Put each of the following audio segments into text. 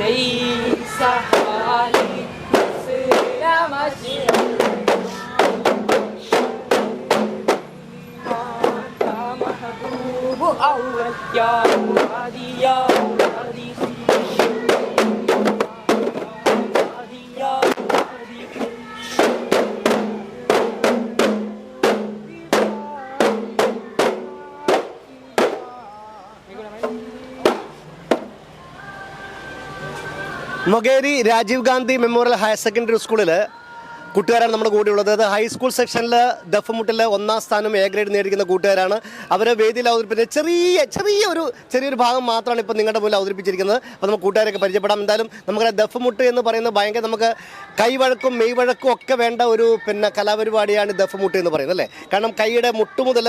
ليس حالي مشيئتك محبوب أول يا مرادي يا مرادي Mokeri Rajiv Gandhi memorial higher secondary സ്കൂളിൽ കൂട്ടുകാരാണ് നമ്മുടെ കൂടെയുള്ളത് അത് ഹൈസ്കൂൾ സെക്ഷനിൽ ദഫമുട്ടിൽ ഒന്നാം സ്ഥാനം എ ഗ്രേഡ് നേടിക്കുന്ന കൂട്ടുകാരാണ്. അവരെ വേദിയിൽ അവതരിപ്പിച്ച ചെറിയ ചെറിയ ഒരു ചെറിയൊരു ഭാഗം മാത്രമാണ് ഇപ്പോൾ നിങ്ങളുടെ മുന്നിൽ അവതരിപ്പിച്ചിരിക്കുന്നത്. അപ്പോൾ നമുക്ക് കൂട്ടുകാരൊക്കെ പരിചയപ്പെടാം. എന്തായാലും നമുക്ക് ദഫ്മുട്ട് എന്ന് പറയുന്നത് ഭയങ്കര നമുക്ക് കൈവഴക്കും മെയ്വഴക്കും ഒക്കെ വേണ്ട ഒരു പിന്നെ കലാപരിപാടിയാണ് ദഫ്മുട്ട് എന്ന് പറയുന്നത് അല്ലേ? കാരണം കൈയുടെ മുട്ട് മുതൽ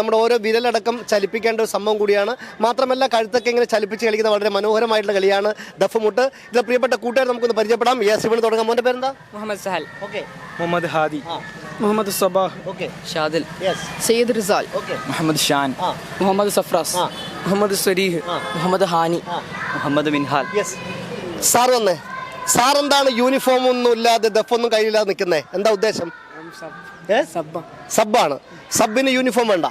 നമ്മുടെ ഓരോ വിരലടക്കം ചലിപ്പിക്കേണ്ട ഒരു സംഭവം കൂടിയാണ്. മാത്രമല്ല കഴുത്തൊക്കെ ഇങ്ങനെ ചലിപ്പിച്ച് കളിക്കുന്ന വളരെ മനോഹരമായിട്ടുള്ള കളിയാണ് ദഫ്മുട്ട്. ഇത് പ്രിയപ്പെട്ട കൂട്ടുകാർ നമുക്കൊന്ന് പരിചയപ്പെടാം. യെസ് ഇവിടെ തുടങ്ങാം. മോന്റെ പേരെന്താ? Muhammad Sahal. Okay Muhammad Hadi Muhammad Sabah okay Shadil yes Sayyid Rizal okay Muhammad Shan Muhammad Safras Muhammad Sareeh Muhammad Hani Muhammad Minhal. Yes sir വന്നേ. സാർ എന്താണ് യൂണിഫോം ഒന്നും ഇല്ലാതെ ദഫൊന്നും കയ്യില്ലാതെ നിൽക്കുന്നേ? എന്താ ഉദ്ദേശം? സബ്ബാണ്. സബിന് യൂണിഫോം വേണ്ട.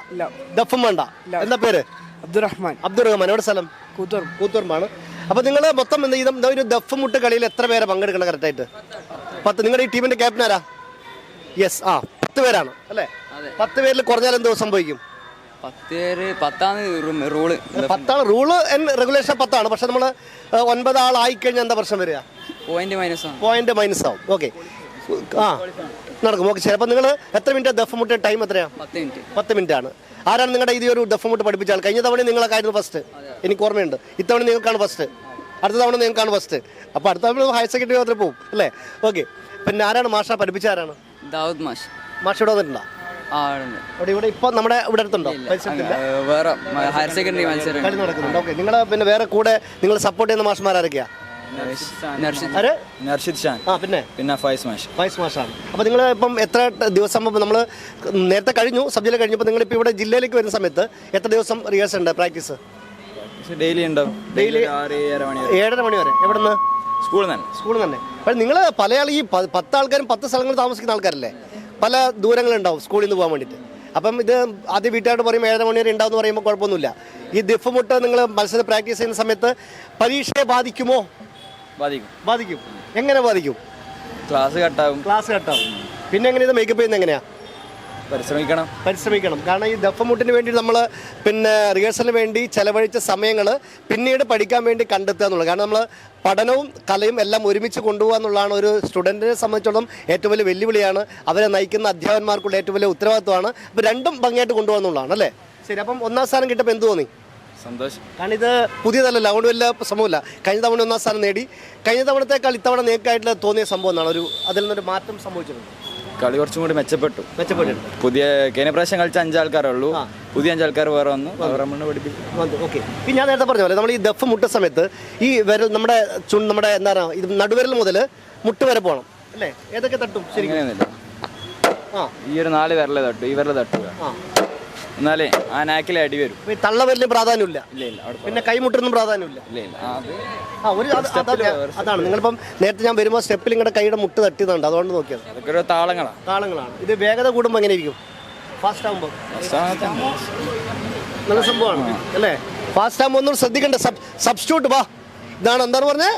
ദഫും വേണ്ട. എന്താ പേര്? അബ്ദുറഹ്മാൻ. അബ്ദുറഹ്മാൻ. എവിടെ സ്ഥലം? കൂത്തൂർ. കൂത്തൂർമാണ് അപ്പൊ നിങ്ങൾ മൊത്തം എന്താ ഒരു ദഫ് മുട്ട് കളിയിൽ എത്ര പേരെ പങ്കെടുക്കണം കറക്റ്റായിട്ട് പത്ത് നിങ്ങളുടെ ഈ ടീമിന്റെ ക്യാപ്റ്റൻ ആരാ? യെസ് ആ പത്ത് പേരാണ് അല്ലേ. പത്ത് പേരിൽ കുറഞ്ഞാൽ എന്തോ സംഭവിക്കും? പത്ത് പേര് പത്താണ് റൂൾ. പത്താണ് റൂൾ റെഗുലേഷൻ പത്താണ് പക്ഷെ നമ്മൾ ഒൻപത് ആളായി കഴിഞ്ഞാൽ എന്താ പ്രശ്നം വരിക? പോയിന്റ് മൈനസ് ആണ്. പോയിന്റ് മൈനസ് ആവും ഓക്കെ ആ നടക്കും ഓക്കെ ശരി. അപ്പം നിങ്ങൾ എത്ര മിനിറ്റ് ദഫ് മുട്ട് ടൈം എത്രയാ? പത്ത് മിനിറ്റ് പത്ത് മിനിറ്റ് ആണ്. ആരാണ് നിങ്ങളുടെ ഈ ഒരു ദഫ് മുട്ട് പഠിപ്പിച്ച ആൾ? കഴിഞ്ഞ തവണ നിങ്ങളൊക്കെയായിരുന്നു ഫസ്റ്റ് എനിക്ക് ഓർമ്മയുണ്ട്. ഇത്തവണ നിങ്ങൾക്കാണ് ഫസ്റ്റ് അടുത്ത തവണ നിങ്ങൾക്കാണ് ഫസ്റ്റ് അപ്പോൾ അടുത്ത തവണ ഹയർ സെക്കൻഡറി മാത്രമേ പോകും അല്ലേ? ഓക്കെ പിന്നെ ആരാണ് മാഷ? പഠിപ്പിച്ച ആരാണ്? ദാവൂദ് മാഷ്. മാഷ ഇവിടെ വന്നിട്ടുണ്ടോ? ആ ഉണ്ട്. ഇവിടെ ഇവിടെ ഇപ്പോൾ നമ്മുടെ ഇവിടെ അടുത്തുണ്ടോ? പരിസരത്തില്ല വേറെ ഹയർ സെക്കൻഡറി മത്സരം കളി നടക്കുന്നുണ്ട്. ഓക്കെ. നിങ്ങളെ പിന്നെ വേറെ കൂടെ നിങ്ങൾ സപ്പോർട്ട് ചെയ്യുന്ന മാഷ്മാരൊക്കെയാ നർഷിദ് ആര്? നർഷിദ് ഷാൻ. ആ പിന്നെ? പിന്നെ ഫൈസ് മാഷ്. വൈസ് മാഷാണ്. അപ്പോൾ നിങ്ങൾ ഇപ്പം എത്ര ദിവസം നമ്മൾ നേരത്തെ കഴിഞ്ഞു സബ് കഴിഞ്ഞപ്പോൾ കഴിഞ്ഞപ്പോൾ നിങ്ങളിപ്പോൾ ഇവിടെ ജില്ലയിലേക്ക് വരുന്ന സമയത്ത് എത്ര ദിവസം റിഹേഴ്സൽ ഉണ്ട് പ്രാക്ടീസ്? ഡെയിലി ഉണ്ടാവും. ഡെയിലി ആറ് ഏഴര മണി വരെ. ഏഴര മണി വരെ. എവിടെ നിന്ന് സ്കൂളിൽ തന്നെ. സ്കൂളിൽ തന്നെ. അപ്പോൾ നിങ്ങൾ പല ആൾ ഈ പത്ത് ആൾക്കാരും പത്ത് സ്ഥലങ്ങൾ താമസിക്കുന്ന ആൾക്കാരല്ലേ? പല ദൂരങ്ങളുണ്ടാവും സ്കൂളിൽ നിന്ന് പോകാൻ വേണ്ടിയിട്ട്. അപ്പം ഇത് ആദ്യം വീട്ടുകാരോട് പറയുമ്പോൾ ഏഴര മണി വരെ ഉണ്ടാവും പറയുമ്പോൾ കുഴപ്പമൊന്നുമില്ല. ഈ ദിഫ് മുട്ട് നിങ്ങൾ മത്സരം പ്രാക്ടീസ് ചെയ്യുന്ന സമയത്ത് പരീക്ഷയെ ബാധിക്കുമോ? ബാധിക്കും. ബാധിക്കും. എങ്ങനെ ബാധിക്കും? ക്ലാസ് കട്ടാവും ക്ലാസ് കട്ടാവും പിന്നെ എങ്ങനെ ഇത് മേക്കപ്പ് ചെയ്യുന്നത് എങ്ങനെയാണ് പരിശ്രമിക്കണം. പരിശ്രമിക്കണം. കാരണം ഈ ദഫമുട്ടിന് വേണ്ടി നമ്മൾ പിന്നെ റിഹേഴ്സലിന് വേണ്ടി ചെലവഴിച്ച സമയങ്ങൾ പിന്നീട് പഠിക്കാൻ വേണ്ടി കണ്ടെത്തുക എന്നുള്ളത്. കാരണം നമ്മൾ പഠനവും കലയും എല്ലാം ഒരുമിച്ച് കൊണ്ടുപോകുക എന്നുള്ളതാണ് ഒരു സ്റ്റുഡന്റിനെ സംബന്ധിച്ചോളം ഏറ്റവും വലിയ വെല്ലുവിളിയാണ്. അവരെ നയിക്കുന്ന അധ്യാപകന്മാർക്കുള്ള ഏറ്റവും വലിയ ഉത്തരവാദിത്വമാണ്. അപ്പോൾ രണ്ടും ഭംഗിയായിട്ട് കൊണ്ടുപോകുക എന്നുള്ളതാണ് അല്ലേ? ശരി അപ്പം ഒന്നാം സ്ഥാനം കിട്ടപ്പോൾ എന്ത് തോന്നി? സന്തോഷം. കാരണം ഇത് പുതിയതല്ലല്ലോ അതുകൊണ്ട് വലിയ സംഭവമില്ല കഴിഞ്ഞ തവണ ഒന്നാം സ്ഥാനം നേടി. കഴിഞ്ഞ തവണത്തേക്കാൾ ഇത്തവണ നേക്കായിട്ടുള്ള തോന്നിയ സംഭവം എന്നാണ് ഒരു അതിൽ നിന്നൊരു മാറ്റം സംഭവിച്ചിട്ടുണ്ട്? കളി കുറച്ചും കൂടി മെച്ചപ്പെട്ടു. മെച്ചപ്പെട്ടു പുതിയ കഴിഞ്ഞ പ്രാവശ്യം കളിച്ച അഞ്ചാൾക്കാരേ ഉള്ളൂ പുതിയ അഞ്ചാൾക്കാർ വേറെ വന്നു. അവരെ മുന്നേ പഠിപ്പിക്കും ഓക്കെ. പിന്നെ ഞാൻ നേരത്തെ പറഞ്ഞ പോലെ നമ്മൾ ഈ ദഫ് മുട്ട സമയത്ത് ഈ വിരൽ നമ്മുടെ ചു നമ്മുടെ എന്താ പറയുക ഇത് നടുവിരൽ മുതൽ മുട്ട് വരെ പോകണം അല്ലേ? ഏതൊക്കെ തട്ടും ശരി ഈ ഒരു നാല് വിരലെ തട്ടു. ഈ വിരലെ തട്ടുക. എന്നാലേ ആ നാക്കിലെ അടി വരും. ഈ തള്ളവിരലിന് പ്രാധാന്യമില്ല. ഇല്ല ഇല്ല അവിടെ പിന്നെ കൈമുട്ടൊന്നും പ്രാധാന്യമില്ല. ഇല്ല ഇല്ല. ആ, അത് ആ ഒരു അത് അതാണ്. അതാണ് നിങ്ങളിപ്പം നേരത്തെ ഞാൻ വരുമ്പോൾ സ്റ്റെപ്പിൽ നിങ്ങളുടെ കൈയുടെ മുട്ട് തട്ടിയതുണ്ട് അതുകൊണ്ട് നോക്കിയത്. അതൊക്കെ ഒരു താളങ്ങളാണ് താളങ്ങളാണ്. ഇത് വേഗത കൂടുമ്പോൾ എങ്ങനെ ഇരിക്കും? ഫാസ്റ്റ് ആകുമ്പോൾ നല്ല സംഭവമാണ് അല്ലേ? ഫാസ്റ്റ് ആകുമ്പോൾ ഒന്നും ശ്രദ്ധിക്കണ്ട. സബ്സ്റ്റ്യൂട്ട് സബ്സ്റ്റിറ്റ്യൂട്ട് വാ. ഇതാണ് എന്താണ് പറഞ്ഞത്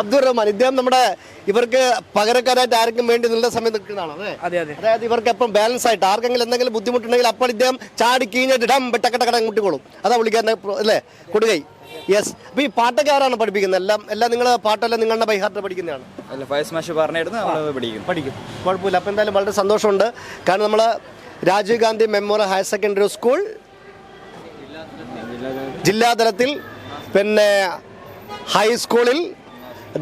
അബ്ദുൾ റഹ്മാൻ. ഇദ്ദേഹം നമ്മുടെ ഇവർക്ക് പകരക്കാരായിട്ട് ആർക്കും വേണ്ടി നല്ല സമയം നിൽക്കുന്നതാണ് അതെ അതെ അതെ. അതായത് ഇവർക്ക് എപ്പം ബാലൻസ് ആയിട്ട് ആർക്കെങ്കിലും എന്തെങ്കിലും ബുദ്ധിമുട്ടുണ്ടെങ്കിൽ അപ്പോൾ ഇദ്ദേഹം ചാടി കീഞ്ഞിട്ട് ഡം പെട്ടക്കട്ടക്കട മുട്ടിക്കോളും അതാ വിളിക്കാൻ അല്ലേ? കൊടുകൈ. യെസ് അപ്പൊ ഈ പാട്ടൊക്കെ ആരാണ് പഠിപ്പിക്കുന്നത്? എല്ലാം എല്ലാം നിങ്ങൾ പാട്ടെല്ലാം നിങ്ങളുടെ ബൈഹാർട്ട് പഠിക്കുന്നതാണ്. അല്ല ഫൈസ് മാഷ് പറഞ്ഞിരുന്നു നമ്മൾ പഠിക്കും. പഠിക്കും. കുഴപ്പമില്ല. അപ്പോൾ എന്തായാലും വളരെ സന്തോഷമുണ്ട്. കാരണം നമ്മൾ Rajiv Gandhi memorial higher secondary school ജില്ലാതലത്തിൽ പിന്നെ ഹൈസ്കൂളിൽ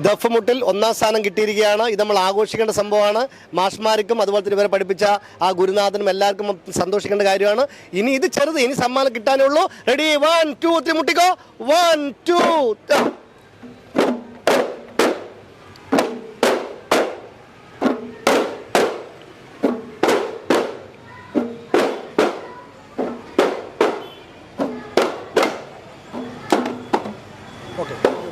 ദഫ്മുട്ടിൽ ഒന്നാം സ്ഥാനം കിട്ടിയിരിക്കുകയാണ്. ഇത് നമ്മൾ ആഘോഷിക്കേണ്ട സംഭവമാണ്. മാഷ്മാർക്കും അതുപോലെ തന്നെ ഇവരെ പഠിപ്പിച്ച ആ ഗുരുനാഥനും എല്ലാവർക്കും സന്തോഷിക്കേണ്ട കാര്യമാണ്. ഇനി ഇത് ചെറുത് ഇനി സമ്മാനം കിട്ടാനേ ഉള്ളൂ. Ready one two three മുട്ടിക്കോ. One two okay